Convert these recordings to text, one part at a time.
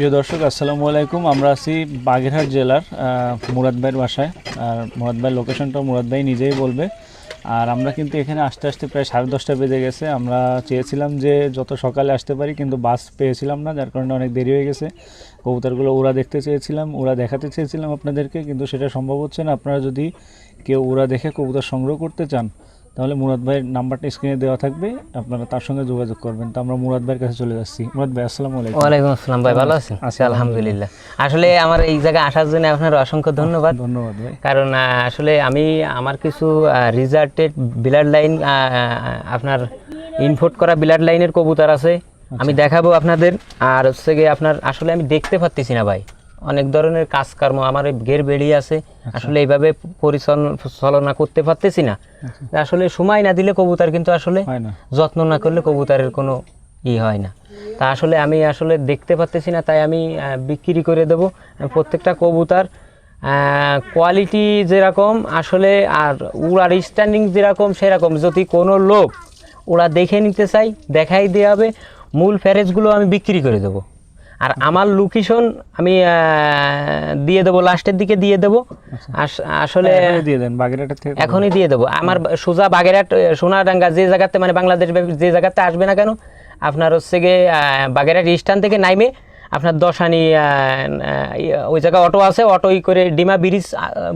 প্রিয় দর্শক আসসালামু আলাইকুম। আমরা আছি বাগেরহাট জেলার আহ, মুরাদ ভাইয়ের বাসায়। আর মুরাদ ভাইয়ের লোকেশনটা মুরাদ ভাই নিজেই বলবে। আর আমরা কিন্তু এখানে আসতে আসতে প্রায় সাড়ে দশটা বেজে গেছে। আমরা চেয়েছিলাম যে যত সকালে আসতে পারি কিন্তু বাস পেয়েছিলাম না যার কারণে অনেক দেরি হয়ে গেছে। কবুতরগুলো ওরা দেখতে চেয়েছিলাম ওরা দেখাতে চেয়েছিলাম আপনাদেরকে কিন্তু সেটা সম্ভব হচ্ছে না। আপনারা যদি কেউ ওরা দেখে কবুতর সংগ্রহ করতে চান তাহলে মুরাদ ভাইয়ের নাম্বারটা স্ক্রিনে দেওয়া থাকবে আপনারা তার সঙ্গে যোগাযোগ করবেন। তো আমরা মুরাদ ভাইয়ের কাছে চলে যাচ্ছি। মুরাদ ভাই আসসালামু আলাইকুম। ওয়ালাইকুম আসসালাম ভাই ভালো আছেন? আছি আলহামদুলিল্লাহ। আসলে আমার এই জায়গায় আসার জন্য আপনার অসংখ্য ধন্যবাদ। ধন্যবাদ ভাই। কারণ আসলে আমি আমার কিছু রিজার্টেড ব্লাড লাইন আপনার ইনপোর্ট করা ব্লাড লাইনের কবুতর আছে। আমি দেখাবো আপনাদের। আর হচ্ছে গিয়ে আপনার আসলে আমি দেখতে পাচ্ছি না ভাই। অনেক ধরনের কাজকর্ম আমার ঘের বেরিয়ে আছে। আসলে এইভাবে পরিচালনা করতে পারতেছি না। আসলে সময় না দিলে কবুতর কিন্তু আসলে যত্ন না করলে কবুতরের কোনো ই হয় না। তা আসলে আমি আসলে দেখতে পাচ্তেছি না তাই আমি বিক্রি করে দেব। প্রত্যেকটা কবুতর কোয়ালিটি যেরকম আসলে আর উড়ার স্ট্যান্ডিং যেরকম সেরকম। যদি কোনো লোক ওরা দেখে নিতে চাই দেখাই দেওয়া হবে মূল ফ্যারেজগুলো আমি বিক্রি করে দেবো। আর আমার লোকেশন আমি দিয়ে দেবো লাস্টের দিকে দিয়ে দেবো। আস- আসলে এখনই দিয়ে দেন এখনই দিয়ে দেবো। আমার সোজা বাগেরহাট সোনাডাঙ্গা যে জায়গাতে মানে বাংলাদেশ যে জায়গাতে আসবে না কেন আপনার হচ্ছে গিয়ে বাগেরহাট স্ট্যান্ড থেকে নাইমে আপনার দশানি ওই জায়গায় অটো আছে অটো ই করে ডিমা ব্রিজ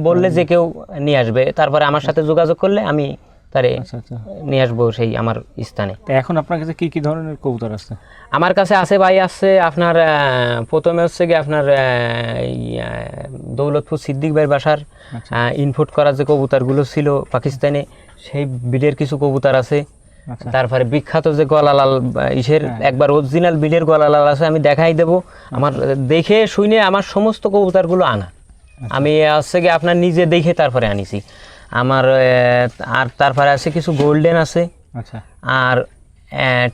বললে যে কেউ নিয়ে আসবে। তারপরে আমার সাথে যোগাযোগ করলে আমি তারে আচ্ছা আচ্ছা। নিয়ে আসব সেই আমার স্থানে। এখন আপনার কাছে কি কি ধরনের কবুতর আছে? আমার কাছে আছে ভাই আছে আপনার প্রথমে হচ্ছে আপনার দৌলতপুর সিদ্দিক ভাইয়ের বাসার ইনপুট করা যে কবুতরগুলো ছিল পাকিস্তানে সেই বিলের কিছু কবুতর আছে। আচ্ছা। তারপরে বিখ্যাত যে গলালাল ইসের একবার অরিজিনাল বিলের গলালাল আছে আমি দেখাই দেব। আমার দেখে শুনে আমার সমস্ত কবুতরগুলো আনা। আমি হচ্ছে গিয়ে আপনার নিজে দেখে তারপরে আনিছি। আমার আর তারপরে আছে কিছু গোল্ডেন আছে। আচ্ছা। আর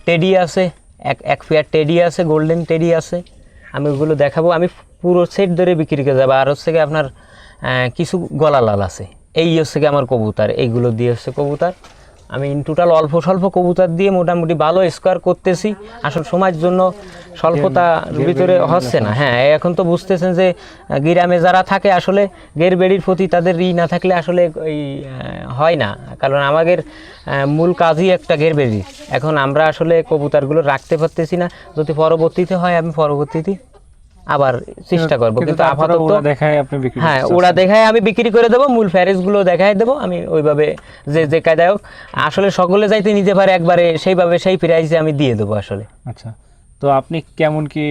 টেডি আছে। এক এক পেয়ার টেডি আছে গোল্ডেন টেডি আছে। আমি ওগুলো দেখাবো। আমি পুরো সেট ধরে বিক্রি করে যাব। আর হচ্ছে কি আপনার কিছু গলা লাল আছে। এই হচ্ছে কি আমার কবুতার। এইগুলো দিয়ে হচ্ছে কবুতর। আমি টোটাল অল্প স্বল্প কবুতর দিয়ে মোটামুটি ভালো স্কোয়ার করতেছি। আসল সময়ের জন্য স্বল্পতা ভিতরে হচ্ছে না। হ্যাঁ এখন তো বুঝতেছেন যে গ্রামে যারা থাকে আসলে গের বেড়ির প্রতি তাদের ই না থাকলে আসলে এই হয় না। কারণ আমাদের মূল কাজই একটা গের বেড়ি এখন আমরা আসলে কবুতরগুলো রাখতে পারতেছি না। যদি পরবর্তীতে হয় আমি পরবর্তীতে আবার চেষ্টা করব। কিন্তু আপাতত দেখায় আপনি বিক্রি হ্যাঁ ওরা দেখায় আমি বিক্রি করে দেবো মূল ফ্যারেজগুলো দেখাই দেবো আমি ওইভাবে যে যে কায়দায় হোক আসলে সকলে যাইতে নিতে পারে একবারে সেইভাবে সেই প্রাইসে আমি দিয়ে দেবো আসলে। আচ্ছা তো আপনি কেমন কি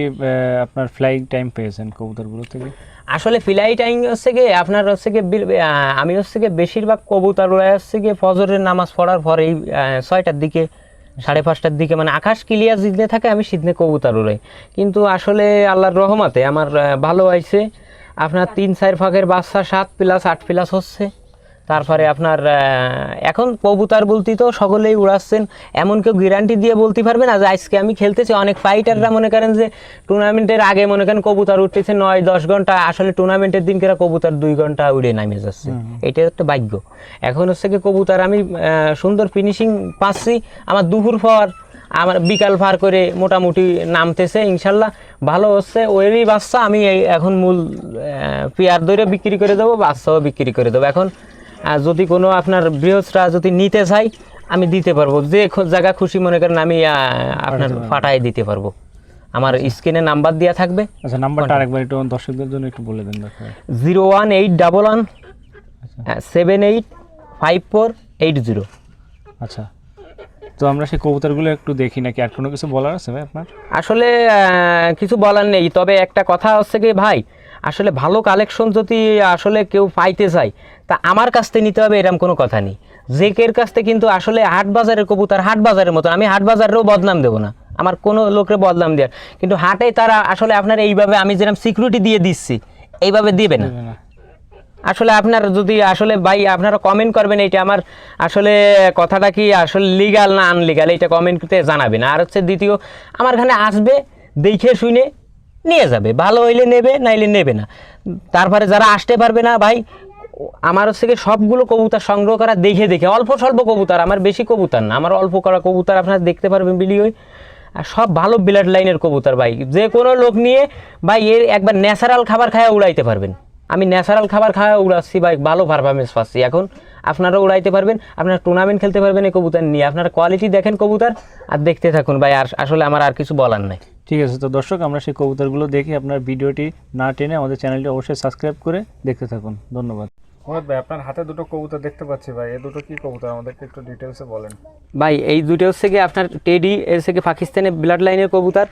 আপনার ফ্লাইং টাইম পেয়েছেন কবুতরগুলো থেকে? আসলে ফিলাই টাইম হচ্ছে গিয়ে আপনার হচ্ছে আহ, আমি হচ্ছে গিয়ে বেশিরভাগ কবুতর হচ্ছে গিয়ে ফজরের নামাজ পড়ার পরে এই আহ, ছয়টার দিকে সাড়ে পাঁচটার দিকে মানে আকাশ ক্লিয়ার জিদনে থাকে আমি সিদ্ধে কবুতার উড়াই। কিন্তু আসলে আল্লাহর রহমাতে আমার ভালো হয়েছে। আপনার তিন, চার ফাঁকের বাচ্চা সাত প্লাস আট প্লাস হচ্ছে। তারপরে আপনার এখন কবুতার বলতে তো সকলেই উড়াচ্ছেন। এমন কেউ গ্যারান্টি দিয়ে বলতে পারবে না যে আজকে আমি খেলতেছি। অনেক ফাইটাররা মনে করেন যে টুর্নামেন্টের আগে মনে করেন কবুতার উঠতেছে নয় দশ ঘণ্টা। আসলে টুর্নামেন্টের দিন কেরা কবুতর দুই ঘণ্টা উড়ে নামে যাচ্ছে। এটা একটা ভাগ্য। এখন হচ্ছে কি কবুতার আমি সুন্দর ফিনিশিং পাচ্ছি। আমার দুপুর পর আমার বিকাল পার করে মোটামুটি নামতেছে ইনশাল্লাহ। ভালো হচ্ছে। ওইরই বাচ্চা আমি এখন মূল পেয়ার ধরে বিক্রি করে দেবো বাচ্চাও বিক্রি করে দেবো। এখন আহ, যদি কোনো আপনার বৃহস্পরা যদি নিতে চাই আমি দিতে পারব। যে জায়গা খুশি মনে করেন আমি আপনার ফাটাই দিতে পারব। আমার স্ক্রিনে নাম্বার দেওয়া থাকবে। আচ্ছা নাম্বারটা আরেকবার একটু দর্শকদের জন্য একটু বলে দেন zero one eight double one seven eight five four eight zero. আচ্ছা। তো আমরা সেই কবুতরগুলো একটু দেখি নাকি আর কোনো কিছু বলার আছে ভাই আপনার? আসলে কিছু বলার নেই। তবে একটা কথা হচ্ছে কি ভাই আসলে ভালো কালেকশন যদি আসলে কেউ পাইতে চায় তা আমার কাছ থেকে নিতে হবে এরকম কোনো কথা নেই। জেকের কাছ থেকে কিন্তু আসলে হাট বাজারের কবুতর হাট বাজারের মতন আমি হাট বাজারেরও বদনাম দেবো না। আমার কোনো লোকের বদনাম দেওয়ার। কিন্তু হাটে তারা আসলে আপনার এইভাবে আমি যেরকম সিকিউরিটি দিয়ে দিচ্ছি এইভাবে দিবে না। আসলে আপনার যদি আসলে ভাই আপনারা কমেন্ট করবেন এইটা আমার আসলে কথাটা কি আসলে লিগাল না আনলিগাল এইটা কমেন্টতে জানাবেন। আর হচ্ছে দ্বিতীয় আমার এখানে আসবে দেখে শুনে নিয়ে যাবে। ভালো হইলে নেবে, নাইলে নেবে না। তারপরে যারা আসতে পারবে না, ভাই আমার হচ্ছে সবগুলো কবুতর সংগ্রহ করা দেখে দেখে, অল্প স্বল্প কবুতর, আমার বেশি কবুতর না। আমার অল্প করা কবুতর আপনারা দেখতে পারবেন বিলিওই আর সব ভালো ব্লাড লাইনের কবুতর, ভাই। যে কোনো লোক নিয়ে, ভাই, এর একবার ন্যাচারাল খাবার খাওয়া উড়াইতে পারবেন। আমি ন্যাচারাল খাবার খাওয়া উড়াচ্ছি, ভাই, ভালো পারফরমেন্স পাচ্ছি। এখন আপনারা উড়াইতে পারবেন আপনারা টুর্নামেন্ট খেলতে পারবেন এই কবুতর নিয়ে। আপনারা কোয়ালিটি দেখেন কবুতর আর দেখতে থাকুন। ভাই আর আসলে আমার আর কিছু বলার নাই। ঠিক আছে তো দর্শক আমরা সেই কবুতরগুলো দেখি আপনার ভিডিওটি না টেনে আমাদের চ্যানেলটি অবশ্যই সাবস্ক্রাইব করে দেখতে থাকুন। ধন্যবাদ। মোহাম্মদ ভাই আপনার হাতে দুটো কবুতর দেখতে পাচ্ছি ভাই। এই দুটো কি কবুতর? আমাদেরকে একটু ডিটেলসে বলেন। ভাই এই দুটো হচ্ছে কি আপনার টেডি এর থেকে পাকিস্তানের ব্লাড লাইনের কবুতর।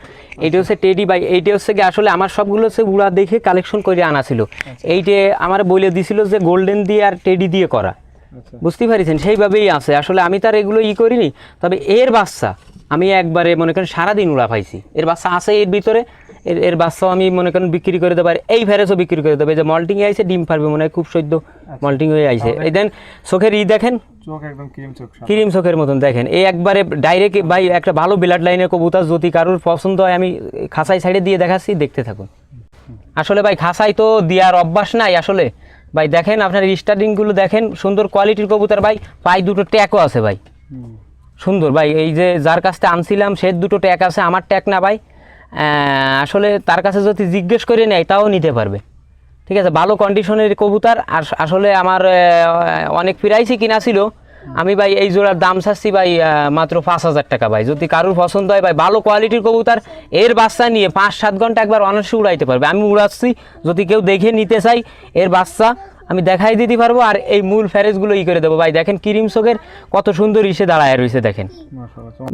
এইটা হচ্ছে টেডি ভাই এইটা হচ্ছে কি আসলে আমার সবগুলো হচ্ছে উড়া দেখে কালেকশন করে আনা ছিল। এইটে আমার বলে দিছিল যে গোল্ডেন দিয়ে আর টেডি দিয়ে করা। আচ্ছা বুঝতে পারছেন সেইভাবেই আছে। আসলে আমি তার এগুলো ই করিনি তবে এর বাচ্চা আমি একবারে মনে করেন সারাদিন উড়া পাইছি। এর বাচ্চা আছে এর ভিতরে এর এর বাচ্চাও আমি মনে করেন বিক্রি করে দেবো আর এই ভ্যারেসও বিক্রি করে দেবো। যে মল্টিং আইছে ডিম পারবে মনে হয় খুব সদ্য মল্টিং হয়ে আইছে। এই দেন চোখের ই দেখেন। ক্রিম চোখের মতন দেখেন। এই একবারে ডাইরেক্ট ভাই একটা ভালো ব্লাড লাইনের কবুতর যদি কারোর পছন্দ হয় আমি খাসাই সাইডে দিয়ে দেখাচ্ছি দেখতে থাকুন। আসলে ভাই খাসাই তো দেওয়ার অভ্যাস নাই আসলে। ভাই দেখেন আপনার স্টার্টিংগুলো দেখেন, সুন্দর কোয়ালিটির কবুতর ভাই, পায়ে দুটো ট্যাকও আছে ভাই। সুন্দর ভাই, এই যে যার কাছ আনছিলাম, সে দুটো ট্যাক আছে, আমার ট্যাক না ভাই। আসলে তার কাছে যদি জিজ্ঞেস করে নেয়, তাও নিতে পারবে। ঠিক আছে, ভালো কন্ডিশনের কবুতর, আর আসলে আমার অনেক প্রাইসই কিনা ছিল আমি ভাই এই জোড়ার দাম চাচ্ছি ভাই মাত্র পাঁচ হাজার টাকা ভাই। যদি কারোর পছন্দ হয় ভাই ভালো কোয়ালিটির কবুতর এর বাচ্চা নিয়ে পাঁচ সাত ঘণ্টা একবার অনার্সে উড়াইতে পারবে। আমি উড়াচ্ছি যদি কেউ দেখে নিতে চাই এর বাচ্চা আমি দেখাই দিতে পারব। আর এই মূল ফ্যারেজগুলো ই করে দেবো। ভাই দেখেন কিরিম চোখের কত সুন্দর ইসে দাঁড়ায় রয়েছে দেখেন।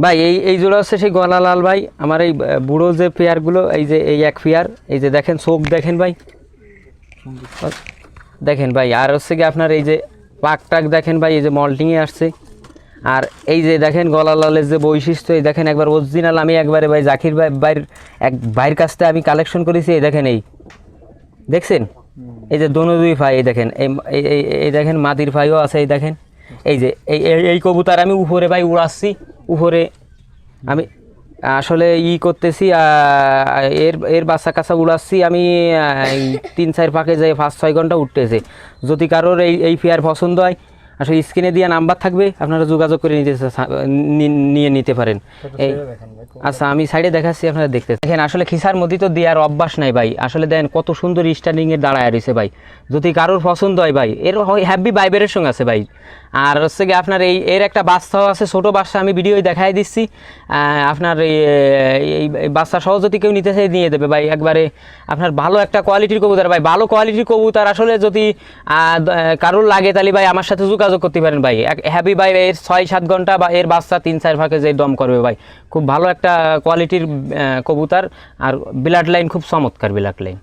ভাই এই এই জোড়া হচ্ছে সেই গলালাল ভাই। আমার এই বুড়ো যে পেয়ারগুলো এই যে এই এক পেয়ার এই যে দেখেন চোখ দেখেন ভাই। দেখেন ভাই আর হচ্ছে কি আপনার এই যে পাক টাক দেখেন ভাই, এই যে মল্টিংয়ে আসছে। আর এই যে দেখেন গলালালের যে বৈশিষ্ট্য, এই দেখেন একবার অরিজিনাল আমি একবারে ভাই জাকির ভাই বাইর এক ভাইয়ের কাছ থেকে আমি কালেকশন করেছি, এই দেখেন এই। দেখছেন? এই যে দোনো দুই ফাই এই দেখেন, এই এই- দেখেন মাদির ফাইও আছে, এই দেখেন। এই যে এই- এই কবুতর আমি উপরে ভাই উড়াচ্ছি, উপরে আমি আসলে ই করতেছি এর এর বাচ্চা কাছা উড়াচ্ছি আমি তিন চার পাকে যাই পাঁচ ছয় ঘণ্টা উঠতেছে। যদি কারোর এই এই ফেয়ার পছন্দ হয় আসলে স্ক্রিনে দিয়ে নাম্বার থাকবে আপনারা যোগাযোগ করে নিতে নিয়ে নিতে পারেন। এই আচ্ছা আমি সাইডে দেখাচ্ছি আপনারা দেখতে দেখেন আসলে খিসার মধ্যে তো দেওয়ার অভ্যাস নাই ভাই। আসলে দেখেন কত সুন্দর স্ট্যান্ডিং এর দাঁড়ায় রয়েছে ভাই। যদি কারোর পছন্দ হয় ভাই এর হ্যাপি ভাইব্রেশন আছে ভাই। আর হচ্ছে কি আপনার এই, এর একটা বাচ্চাও আছে, ছোট বাচ্চা, আমি ভিডিও দেখাই দিচ্ছি। আপনার এই বাচ্চা সহ যদি কেউ নিতে চাই নিয়ে দেবে। ভাই, একবারে আপনার ভালো একটা কোয়ালিটির কবুতর। ভাই, ভালো কোয়ালিটির কবুতর আসলে যদি কারোর লাগে, তাহলে ভাই আমার সাথে যোগাযোগ করতে পারেন ভাই। এক হ্যাপি ভাই, এর ছয় সাত ঘণ্টা বা এর বাচ্চা তিন চার ফাঁকে যে দম করবে ভাই। খুব ভালো একটা কোয়ালিটির কবুতর। আর ব্লাড লাইন খুব চমৎকার ব্লাড লাইন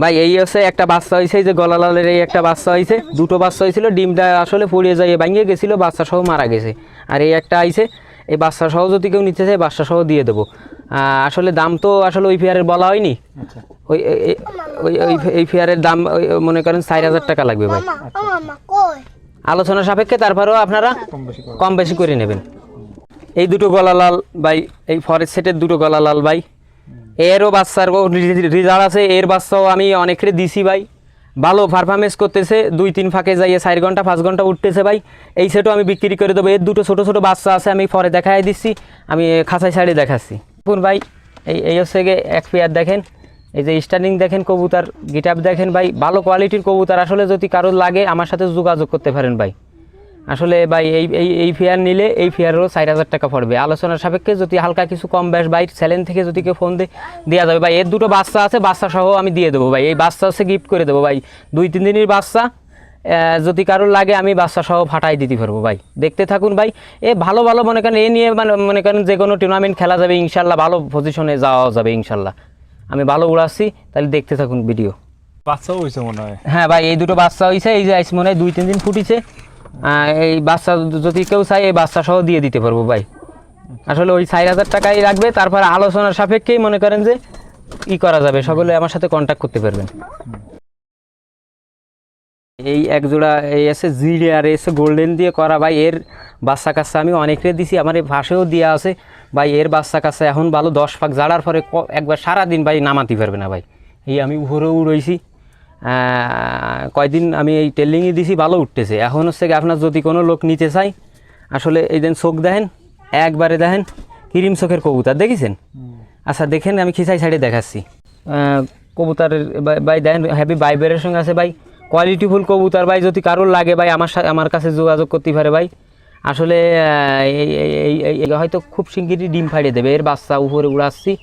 ভাই এই হচ্ছে একটা বাচ্চা হয়েছে এই যে গলালালের এই একটা বাচ্চা হয়েছে দুটো বাচ্চা হয়েছিল ডিমটা আসলে পড়িয়ে যায় ভাঙিয়ে গেছিল বাচ্চা সহ মারা গেছে। আর এই একটা আইছে এই বাচ্চা সহ যদি কেউ নিতে চায় বাচ্চা সহ দিয়ে দেবো। আসলে দাম তো আসলে ওই ফেয়ারের বলা হয়নি। আচ্ছা। ওই ওই ওই এই ফেয়ারের দাম ওই মনে করেন চার হাজার টাকা লাগবে ভাই। আলোচনা সাপেক্ষে তারপরেও আপনারা কম বেশি করে। কম বেশি করে নেবেন। এই দুটো গলালাল ভাই এই ফরেস্ট সেটের দুটো গলালাল ভাই এরও বাচ্চার রেজাল্ট আছে। এর বাচ্চাও আমি অনেকের দিছি ভাই। ভালো পারফরমেন্স করতেছে। দুই, তিন ফাঁকে যাইয়ে চার ঘণ্টা, পাঁচ ঘণ্টা উঠতেছে ভাই। এই সেটও আমি বিক্রি করে দেবো। এর দুটো ছোটো ছোটো বাচ্চা আছে, আমি পরে দেখাই দিচ্ছি। আমি খাঁচাই সাইডে দেখাচ্ছি। দেখুন ভাই, এই এই হচ্ছে গিয়ে এক পেয়ার দেখেন। এই যে স্টার্নিং দেখেন, কবুতার গিটাপ দেখেন ভাই। ভালো কোয়ালিটির কবুতার। আসলে যদি কারোর লাগে, আমার সাথে যোগাযোগ করতে পারেন ভাই। আসলে ভাই এই এই এই ফেয়ার নিলে এই ফেয়ারেরও চার হাজার টাকা পড়বে। আলোচনার সাপেক্ষে যদি হালকা কিছু কম ব্যাস ভাই স্যালেন থেকে যদি কেউ ফোন দিয়ে দেওয়া যাবে। ভাই এর দুটো বাচ্চা আছে বাচ্চা সহ আমি দিয়ে দেবো ভাই। এই বাচ্চা হচ্ছে গিফট করে দেবো ভাই। দুই তিন দিনের বাচ্চা যদি কারোর লাগে আমি বাচ্চা সহ ফাটাই দিতে পারব ভাই। দেখতে থাকুন ভাই। এ ভালো ভালো মনে করেন এ নিয়ে মানে মনে করেন যে কোনো টুর্নামেন্ট খেলা যাবে ইনশাল্লাহ ভালো পজিশনে যাওয়া যাবে ইনশাল্লাহ। আমি ভালো উড়াচ্ছি তাহলে দেখতে থাকুন ভিডিও বাচ্চাও হয়েছে মনে হয়। হ্যাঁ ভাই এই দুটো বাচ্চা হয়েছে এই যে আইস মনে হয় দুই তিন দিন ফুটিছে। এই বাচ্চা যদি কেউ চাই এই বাচ্চা সহ দিয়ে দিতে পারব ভাই। আসলে ওই চার হাজার টাকাই রাখবে তারপর আলোচনার সাপেক্ষেই মনে করেন যে ই করা যাবে, সকলে আমার সাথে কন্ট্যাক্ট করতে পারবেন। এই এক জোড়া এই এসে জিরে আর এসে গোল্ডেন দিয়ে করা ভাই, এর বাচ্চা কাচ্চা আমি অনেকরে দিছি, আমার এই ভাষেও দেওয়া আছে। ভাই, এর বাচ্চা কাচ্চা এখন ভালো দশ পাক জাড়ার পরে একবার সারা দিন ভাই নামাতে পারবে না ভাই। এই আমি উপরেও রয়েছি কয়দিন আমি এই টেলিংয়ে দিছি ভালো উঠতেছে। এখন হচ্ছে কি আপনার যদি কোনো লোক নিতে চাই আসলে এই দেন চোখ দেখেন একবারে দেখেন ক্রিম চোখের কবুতর দেখেছেন? আচ্ছা দেখেন আমি খিসাই সাইডে দেখাচ্ছি। কবুতরের ভাই- দেন হ্যাপি বাইবের সঙ্গে আছে ভাই। কোয়ালিটিফুল কবুতর ভাই যদি কারোর লাগে ভাই আমার সাথে আমার কাছে যোগাযোগ করতে পারে ভাই। আসলে এই- হয়তো খুব শিগগিরই ডিম ফাড়িয়ে দেবে। এর বাচ্চা উপরে উড়াচ্ছি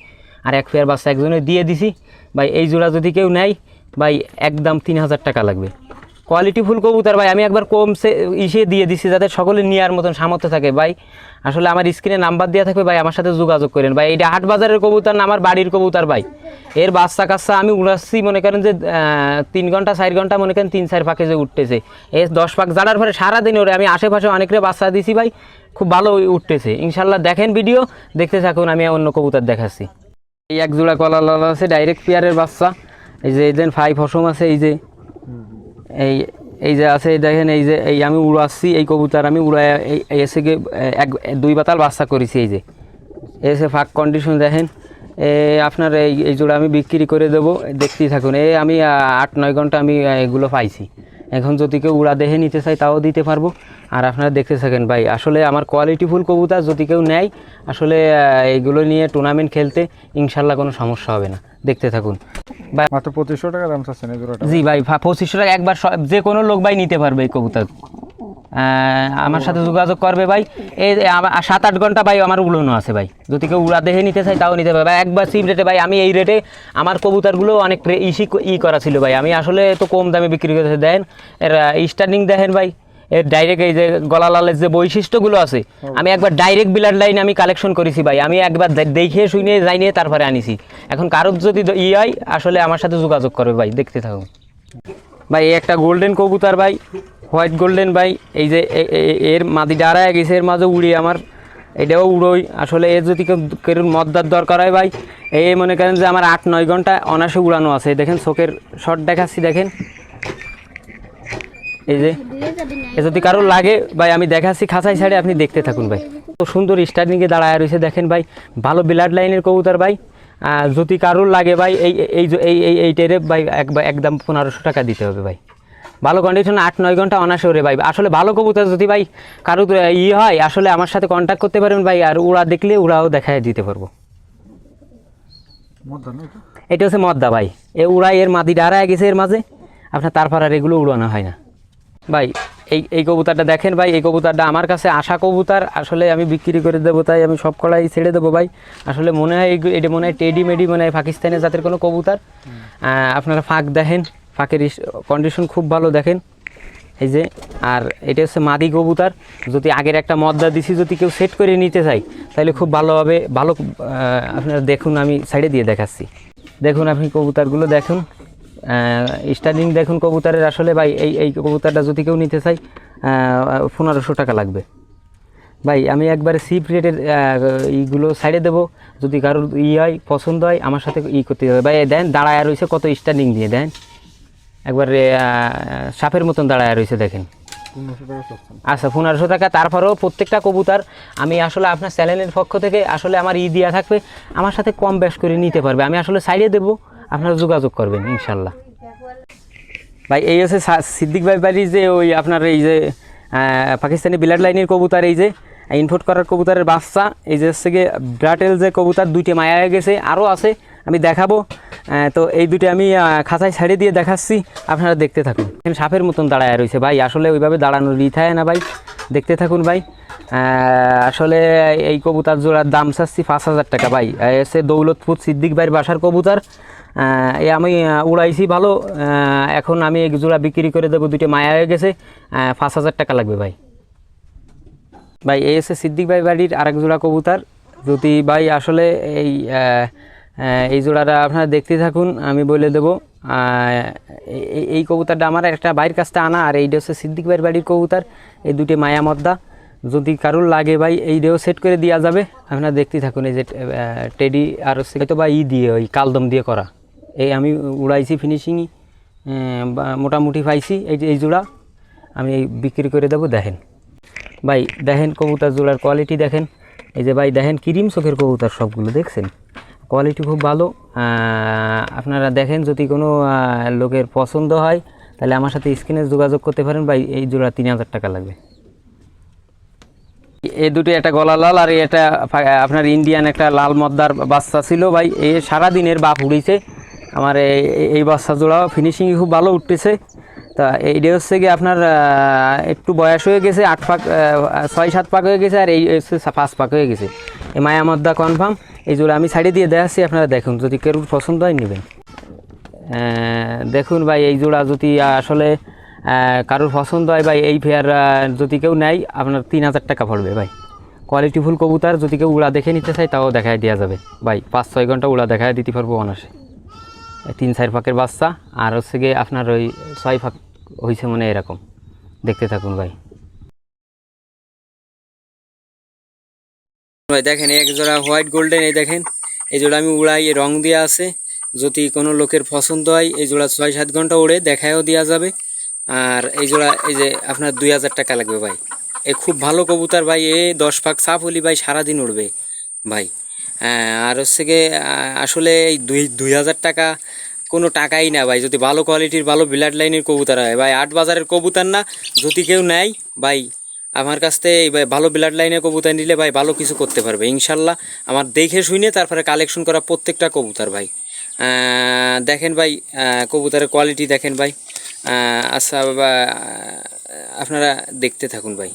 আর এক পেয়ার বাচ্চা একজনে দিয়ে দিছি। ভাই এই জোড়া যদি কেউ নেয় ভাই, একদম তিন হাজার টাকা লাগবে। কোয়ালিটি ফুল কবুতর ভাই, আমি একবার কমসে ইসে দিয়ে দিছি যাতে সকলে নেওয়ার মতন সামর্থ্য থাকে। ভাই, আসলে আমার স্ক্রিনে নাম্বার দেওয়া থাকবে ভাই, আমার সাথে যোগাযোগ করেন। ভাই এটা হাট বাজারের কবুতর না, আমার বাড়ির কবুতর ভাই। এর বাচ্চা কাচ্চা আমি উড়াচ্ছি, মনে করেন যে তিন ঘণ্টা, চার ঘণ্টা, মনে করেন তিন, চার ফাঁকে যে উঠতেছে। এই দশ পাক জানার পরে সারাদিন ওরে আমি আশেপাশে অনেকরে বাচ্চা দিছি ভাই, খুব ভালো উঠতেছে। ইনশাল্লাহ দেখেন ভিডিও দেখতে থাকুন, আমি অন্য কবুতর দেখাচ্ছি। এই এক জোড়া কলা লাল আছে ডাইরেক্ট পেয়ারের বাচ্চা। এই যে এই দেন ফাইভ হসম আছে, এই যে এই এই যে আছে, দেখেন এই যে, এই আমি উড়াচ্ছি, এই কবুতর আমি উড়াই, এই এসে এক, দুই পাতাল বাচ্চা করেছি এই যে। এসে ফাঁক কন্ডিশন দেখেন, এ, আপনার এই এই জোড়া আমি বিক্রি করে দেবো, দেখতেই থাকুন। এই আমি আট, নয় ঘণ্টা আমি এগুলো পাইছি। এখন যদি কেউ উড়া দেখে নিতে চাই তাও দিতে পারব। আর আপনারা দেখতে থাকেন ভাই, আসলে আমার কোয়ালিটিফুল কবুতর যদি কেউ নেয়, আসলে এইগুলো নিয়ে টুর্নামেন্ট খেলতে ইনশাল্লাহ কোনো সমস্যা হবে না। দেখতে থাকুন। মাত্র পঁচিশশো টাকা দাম চাচ্ছেন জি ভাই পঁচিশশো টাকা একবার যে কোনো লোক ভাই নিতে পারবে এই কবুতর। আমার সাথে যোগাযোগ করবে ভাই। এই সাত আট ঘণ্টা ভাই আমার উড়ানো আছে ভাই। যদি কেউ উড়া দেহে নিতে চাই তাও নিতে পারবে। ভাই একবার সিম রেটে ভাই আমি এই রেটে আমার কবুতরগুলো অনেক ইসি ই করা ছিল ভাই। আমি আসলে তো কম দামে বিক্রি করতে দেন। এর স্টার্নিং দেখেন ভাই। এর ডাইরেক্ট এই যে গলা লালের যে বৈশিষ্ট্যগুলো আছে, আমি একবার ডাইরেক্ট বিলার লাইন আমি কালেকশন করেছি ভাই। আমি একবার দেখে, শুনে যাই নিয়ে তারপরে আনিছি। এখন কারোর যদি ই হয়, আসলে আমার সাথে যোগাযোগ করবে ভাই, দেখতে থাকুন। ভাই, এই একটা গোল্ডেন কবুতর ভাই হোয়াইট গোল্ডেন ভাই, এই যে এর মাদি ডাড়ায় গেছে, এর মাঝে উড়ি আমার। এটাও উড়োই। আসলে এর যদি কেউ কেউ মদ্দার দরকার হয় ভাই এই মনে করেন যে আমার আট নয় ঘণ্টা অনাসে উড়ানো আছে। দেখেন চোখের শট দেখাচ্ছি, দেখেন। এই যে এ যদি কারোর লাগে ভাই আমি দেখাচ্ছি খাঁচাই ছাড়ে আপনি দেখতে থাকুন ভাই। তো সুন্দর স্টার্টিংয়ে দাঁড়ায় রয়েছে দেখেন ভাই। ভালো ব্লাড লাইনের কবুতর ভাই। যদি কারোর লাগে ভাই এই এই যে- এই এই এই টেরে ভাই একবার একদম পনেরোশো টাকা দিতে হবে ভাই। ভালো কন্ডিশন আট নয় ঘণ্টা অনাসে ওরে ভাই। আসলে ভালো কবুতর যদি ভাই কারও ই হয় আসলে আমার সাথে কন্ট্যাক্ট করতে পারবেন ভাই আর ওরা দেখলে ওরাও দেখায় দিতে পারব। এটা? হচ্ছে মদ্দা ভাই। এ উড়াই এর মাদি ডাড়ায় গেছে এর মাঝে। আপনার তারপর আর এগুলো উড়ানো হয় না। ভাই এই এই কবুতরটা দেখেন ভাই এই কবুতরটা আমার কাছে আশা কবুতর। আসলে আমি বিক্রি করে দেবো তাই আমি সব কলাই ছেড়ে দেবো ভাই। আসলে মনে হয় এটা মনে হয় টেডি মেডি মনে হয় পাকিস্তানের জাতের কোনো কবুতর। আপনারা ফাঁক দেখেন ফাঁকের কন্ডিশন খুব ভালো দেখেন। এই যে আর এটা হচ্ছে মাদি কবুতর। যদি আগের একটা মদ্দা দিছি যদি কেউ সেট করে নিতে চাই তাহলে খুব ভালোভাবে ভালো আপনারা দেখুন আমি সাইডে দিয়ে দেখাচ্ছি। দেখুন আপনি কবুতরগুলো দেখুন। স্টার্টিং দেখুন কবুতরের আসলে ভাই এই এই কবুতরটা যদি কেউ নিতে চাই পনেরোশো টাকা লাগবে। ভাই আমি একবারে সিপ রেটের ইগুলো সাইডে দেবো। যদি কারোর ই হয় পছন্দ হয় আমার সাথে ই করতে হবে। ভাই দেন দাঁড়ায় রয়েছে কত স্টার্টিং দিয়ে দেন। একবারে সাপের মতন দাঁড়ায় রয়েছে দেখেন। আচ্ছা পনেরোশো টাকা তারপরেও প্রত্যেকটা কবুতর আমি আসলে আপনার চ্যানেলের পক্ষ থেকে আসলে আমার ই দেওয়া থাকবে। আমার সাথে কম বেশ করে নিতে পারবে। আমি আসলে সাইডে দেবো। আপনারা যোগাযোগ করবেন ইনশাল্লাহ ভাই, এই হচ্ছে সিদ্দিক ভাই বাড়ির যে ওই আপনার এই যে পাকিস্তানি বিলাট লাইনের কবুতর, এই যে ইনপুট করার কবুতরের বাচ্চা, এই যে হচ্ছে গিয়ে ব্রাটেল যে কবুতর, দুইটি মায়া গেছে, আরও আছে, আমি দেখাবো। তো এই দুটি আমি খাঁচায় ছাড়ে দিয়ে দেখাচ্ছি, আপনারা দেখতে থাকুন। সাপের মতন দাঁড়ায় রয়েছে ভাই, আসলে ওইভাবে দাঁড়ানোর ই থাকে না ভাই, দেখতে থাকুন ভাই। আসলে এই কবুতার জোড়ার দাম চাচ্ছি পাঁচ হাজার টাকা ভাই হচ্ছে দৌলতপুর সিদ্দিক ভাইয়ের বাসার কবুতর। আমি উড়াইছি ভালো। এখন আমি এক জোড়া বিক্রি করে দেবো দুটো মায়া হয়ে গেছে। পাঁচ হাজার টাকা লাগবে ভাই। ভাই, এই হচ্ছে সিদ্দিক ভাই বাড়ির আরেক জোড়া কবুতর। যদি ভাই আসলে এই এই জোড়াটা আপনারা দেখতে থাকুন, আমি বলে দেবো। এই- কবুতরটা আমার একটা বাইরের কাছটা আনা, আর এইটা হচ্ছে সিদ্দিক ভাইয়ের বাড়ির কবুতর। এই দুটি মায়া মদ্দা। যদি কারোর লাগে ভাই এই ডেও সেট করে দেওয়া যাবে। আপনারা দেখতে থাকুন, এই যে টেডি আর হচ্ছে হয়তো বা ই দিয়ে, ওই কালদম দিয়ে করা। এই আমি উড়াইছি ফিনিশিংই মোটামুটি পাইছি এই যে এই জোড়া। আমি এই বিক্রি করে দেবো, দেখেন। ভাই, দেখেন কবুতার জোড়ার কোয়ালিটি দেখেন। এই যে ভাই, দেখেন ক্রিম চোখের কবুতার সবগুলো, দেখছেন? কোয়ালিটি খুব ভালো। আপনারা দেখেন যদি কোনো লোকের পছন্দ হয়, তাহলে আমার সাথে স্ক্রিনে যোগাযোগ করতে পারেন। ভাই, এই জোড়া তিন হাজার টাকা লাগবে। এই দুটো একটা গলা লাল আর এটা আপনার ইন্ডিয়ান একটা লাল মদ্দার বাচ্চা ছিল ভাই। এই সারাদিনের বাপ উড়িছে। আমার এই বাচ্চা জোড়াও ফিনিশিং খুব ভালো উঠতেছে। তা এইটা হচ্ছে কি আপনার একটু বয়স হয়ে গেছে, আট পাক ছয়, সাত পাক হয়ে গেছে, আর এই হচ্ছে পাঁচ পাক হয়ে গেছে। এই মায়া মদ্দা কনফার্ম এই জোড়া আমি ছাড়িয়ে দিয়ে দেখাচ্ছি, আপনারা দেখুন, যদি কেউ পছন্দ হয় নেবেন। দেখুন ভাই, এই জোড়া যদি আসলে কারোর পছন্দ হয় ভাই, এই ফেয়ার যদি কেউ নেয়, আপনার তিন হাজার টাকা পড়বে ভাই। কোয়ালিটিফুল কবুতার, যদি কেউ উড়া দেখে নিতে চায়, তাও দেখায় দেওয়া যাবে। ভাই, পাঁচ, ছয় ঘণ্টা উড়া দেখায় দিতে পারব অনাসে তিন চার ফাঁকের বাচ্চা, আর হচ্ছে গিয়ে আপনার ওই ছয় ফাঁক হয়েছে মানে এরকম। দেখতে থাকুন ভাই। ভাই, দেখেন, এক জোড়া হোয়াইট গোল্ডেন, এই দেখেন, এই জোড়া আমি উড়াই রং দেওয়া আছে। যদি কোনো লোকের পছন্দ হয়, এই জোড়া ছয় সাত ঘণ্টা উড়ে, দেখায়ও দেওয়া যাবে। আর এই জোড়া, এই যে আপনার দুই হাজার টাকা লাগবে ভাই। এ খুব ভালো কবুতর ভাই, এ দশ পাক সাপ হলি ভাই, সারাদিন উড়বে ভাই। আর হচ্ছে গিয়ে আসলে এই দুই দুই হাজার টাকা কোনো টাকাই না ভাই। যদি ভালো কোয়ালিটির ভালো ব্লাড লাইনের কবুতর হয়, ভাই, আট বাজারের কবুতর না, যদি কেউ নেয়, ভাই, আমার কাছ থেকে এই ভাই ভালো ব্লাড লাইনের কবুতর নিলে ভাই ভালো কিছু করতে পারবে, ইনশাল্লাহ। আমার দেখে শুনে তারপরে কালেকশন করা প্রত্যেকটা কবুতর ভাই। দেখেন ভাই কবুতরের কোয়ালিটি দেখেন ভাই। আচ্ছা আপনারা দেখতে থাকুন ভাই।